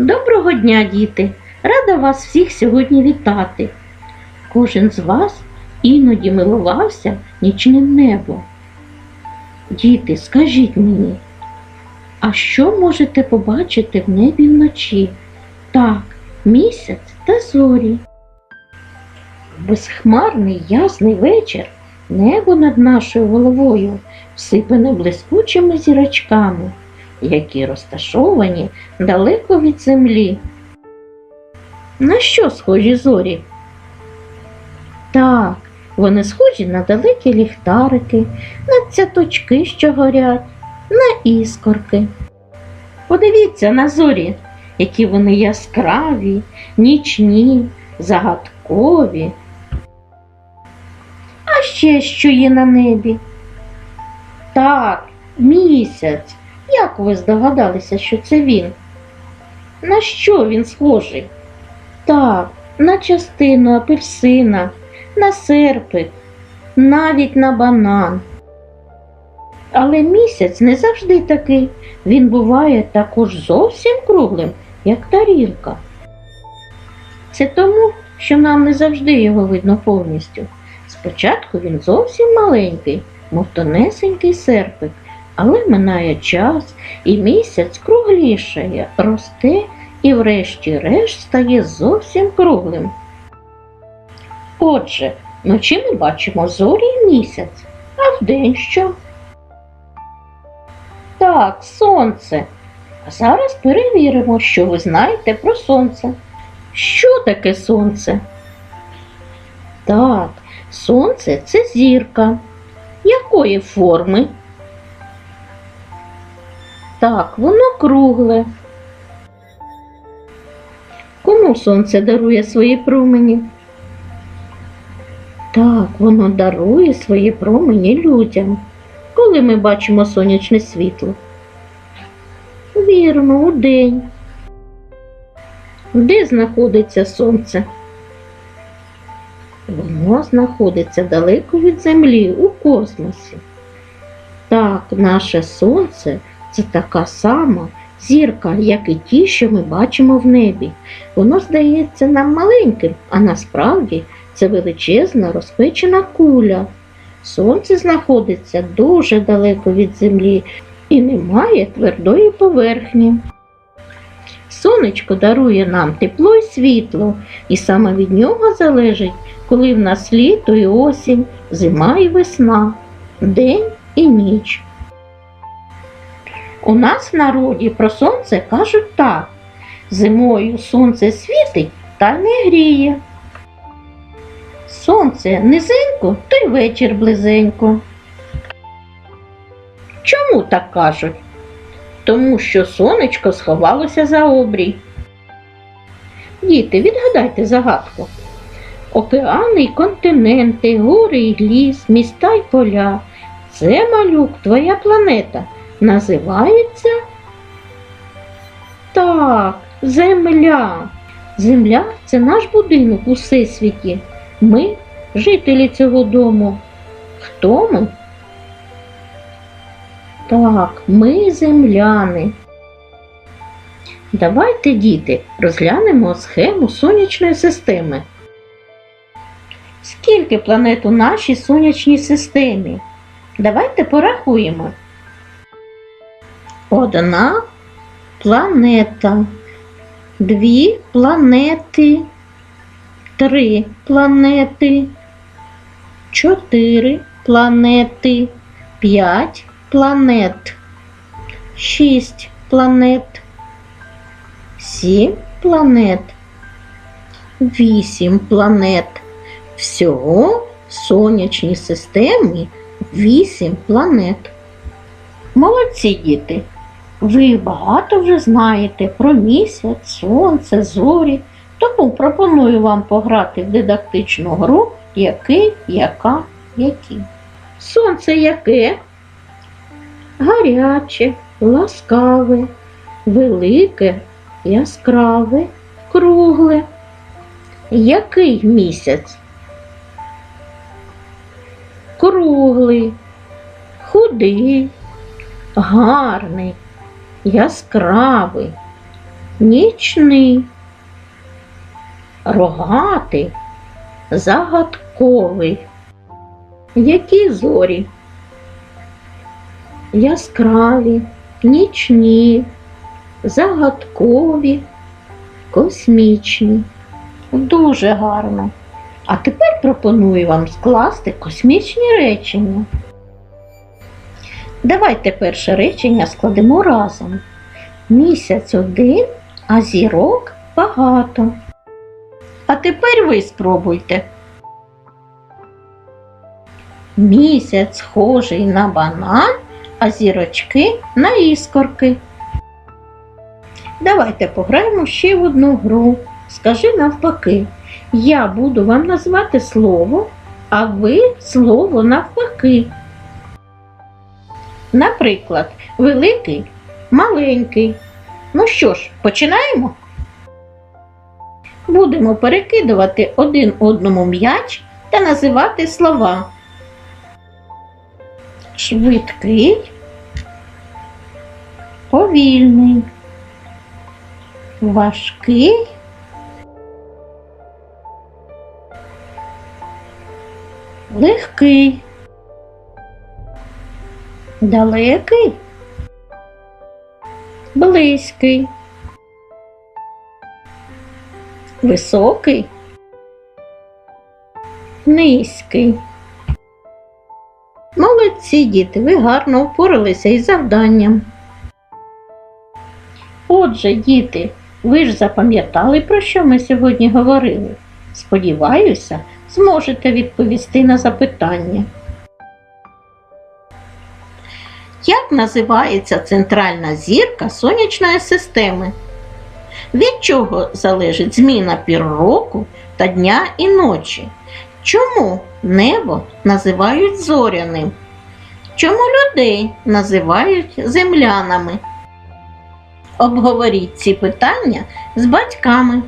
Доброго дня, діти! Рада вас всіх сьогодні вітати. Кожен з вас іноді милувався нічним небом. Діти, скажіть мені, а що можете побачити в небі вночі? Так, місяць та зорі. Безхмарний ясний вечір небо над нашою головою всипане блискучими зірочками, які розташовані далеко від землі. На що схожі зорі? Так, вони схожі на далекі ліхтарики, на цяточки, що горять, на іскорки. Подивіться на зорі, які вони яскраві, нічні, загадкові. А ще що є на небі? Так, місяць. Як ви здогадалися, що це він? На що він схожий? Так, на частину апельсина, на серпик, навіть на банан. Але місяць не завжди такий. Він буває також зовсім круглим, як тарілка. Це тому, що нам не завжди його видно повністю. Спочатку він зовсім маленький, мов тонесенький серпик, але минає час, і місяць круглішає, росте і врешті-решт стає зовсім круглим. Отже, вночі ми бачимо зорі і місяць, а вдень що? Так, сонце. А зараз перевіримо, що ви знаєте про сонце. Що таке сонце? Так, сонце це зірка. Якої форми? Так, воно кругле. Кому сонце дарує свої промені? Так, воно дарує свої промені людям, коли ми бачимо сонячне світло. Вірно, у день. Де знаходиться сонце? Воно знаходиться далеко від землі у космосі. Так, наше сонце це така сама зірка, як і ті, що ми бачимо в небі. Воно здається нам маленьким, а насправді це величезна розпечена куля. Сонце знаходиться дуже далеко від землі і не має твердої поверхні. Сонечко дарує нам тепло і світло, і саме від нього залежить, коли в нас літо і осінь, зима і весна, день і ніч. У нас в народі про сонце кажуть так: зимою сонце світить та не гріє. Сонце низенько, то й вечір близенько. Чому так кажуть? Тому що сонечко сховалося за обрій. Діти, відгадайте загадку. Океани й континенти, гори й ліс, міста й поля. Це малюк, твоя планета. Називається так, Земля. Земля це наш будинок у всесвіті. Ми жителі цього дому. Хто ми? Так, ми земляни. Давайте, діти, розглянемо схему сонячної системи. Скільки планет у нашій сонячній системі? Давайте порахуємо. Одна планета, дві планети, три планети, чотири планети, п'ять планет, шість планет, сім планет, вісім планет. Всього в сонячній системі вісім планет. Молодці діти! Ви багато вже знаєте про місяць, сонце, зорі, тому пропоную вам пограти в дидактичну гру який, яка, які. Сонце яке? Гаряче, ласкаве, велике, яскраве, кругле. Який місяць? Круглий, худий, гарний, яскравий. нічний, рогатий, загадковий. Які зорі? Яскраві, нічні, загадкові, космічні. Дуже гарно. А тепер пропоную вам скласти космічні речення. Давайте перше речення складемо разом. Місяць один, а зірок багато. А тепер ви спробуйте. Місяць схожий на банан, а зірочки на іскорки. Давайте пограємо ще в одну гру. Скажи навпаки. Я буду вам назвати слово, а ви слово навпаки. Наприклад, великий, маленький. Ну що ж, починаємо? Будемо перекидувати один одному м'яч та називати слова. Швидкий, повільний, важкий. Легкий. Далекий. Близький. Високий. Низький. Молодці діти, ви гарно впоралися із завданням. Отже, діти, ви ж запам'ятали, про що ми сьогодні говорили? Сподіваюся, зможете відповісти на запитання. Як називається центральна зірка сонячної системи? Від чого залежить зміна пір року та дня і ночі? Чому небо називають зоряним? Чому людей називають землянами? Обговоріть ці питання з батьками.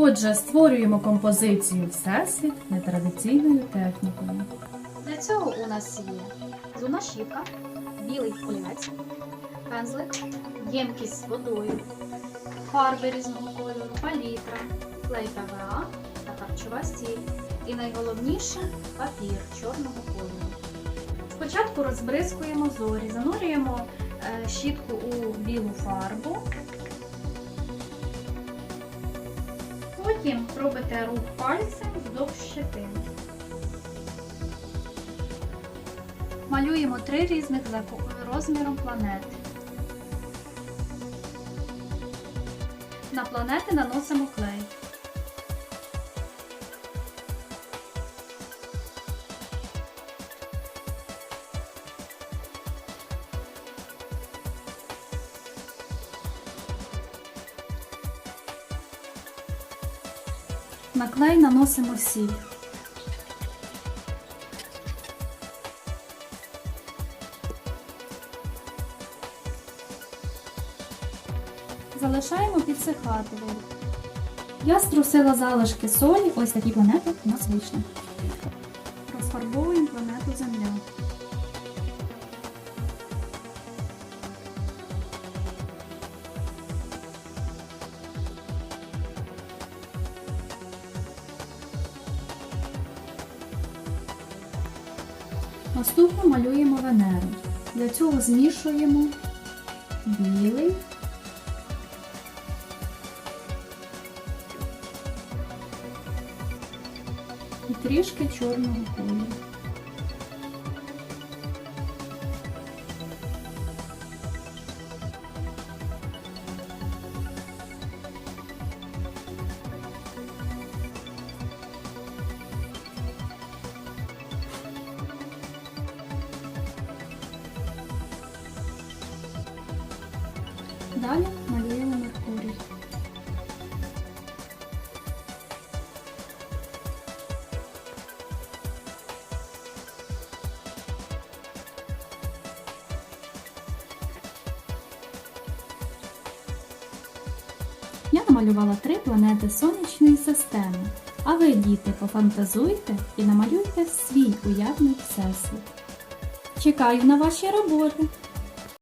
Отже, створюємо композицію Всесвіт нетрадиційною технікою. Для цього у нас є зубна щітка, білий олівець, пензлик, ємкість з водою, фарби різного кольору, палітра, клей ПВА та харчова стіль. І найголовніше папір чорного кольору. Спочатку розбризкуємо зорі, занурюємо е, щітку у білу фарбу. Потім робите рух пальцем вздовж щетини. Малюємо три різних за розміром планети. На планети наносимо клей. На клей наносимо сіль. Залишаємо підсихати. Я струсила залишки солі, ось такі планети у нас вийшли. Розфарбовуємо планету Земля. Наступно малюємо Венеру. Для цього змішуємо білий і трішки чорного кольору. Далі малюємо Меркурій. Я намалювала три планети сонячної системи. А ви, діти, пофантазуйте і намалюйте свій уявний всесвіт. Чекаю на ваші роботи.